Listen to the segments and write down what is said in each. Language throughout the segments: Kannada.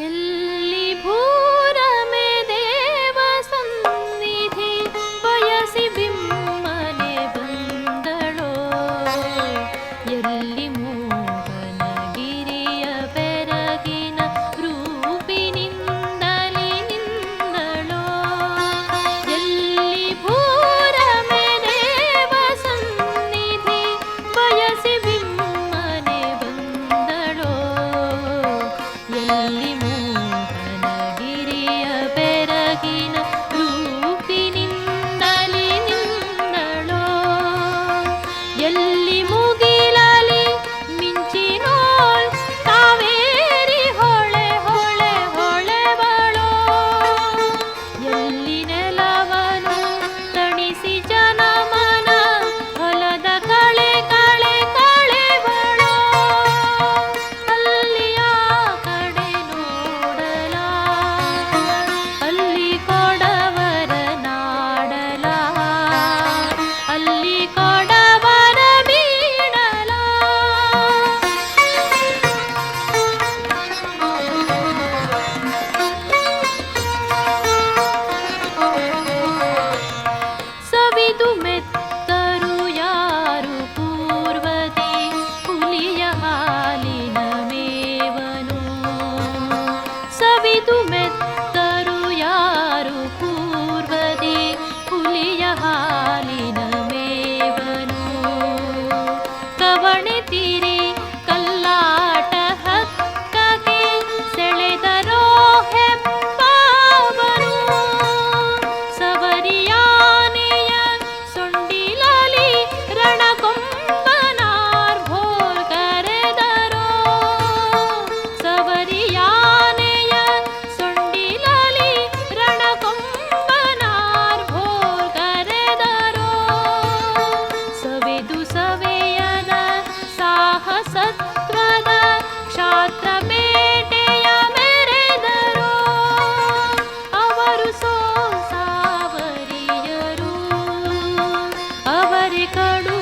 ಎಲ್ಲಿ ಅವರೇ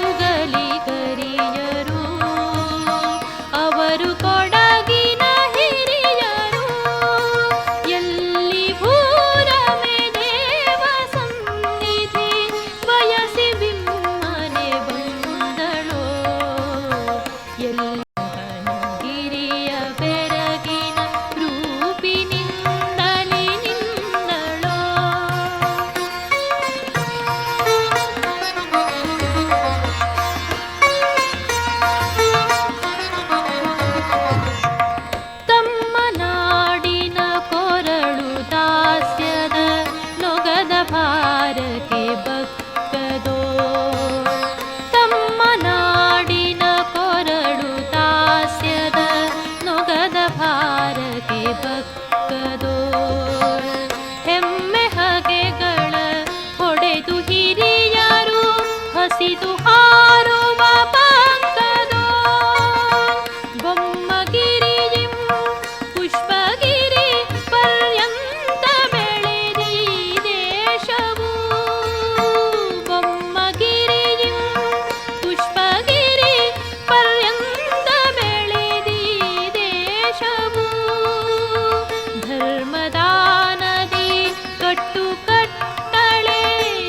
ಕಟ್ಟು ಕಟ್ಟಳೆ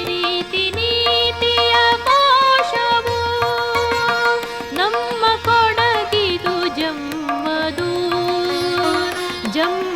ರೀತಿ ನೀತಿಯ ಕೋಶವು. ನಮ್ಮ ಕೊಡಗಿದು ಜಮ್ಮದು. ಜಮ್ಮ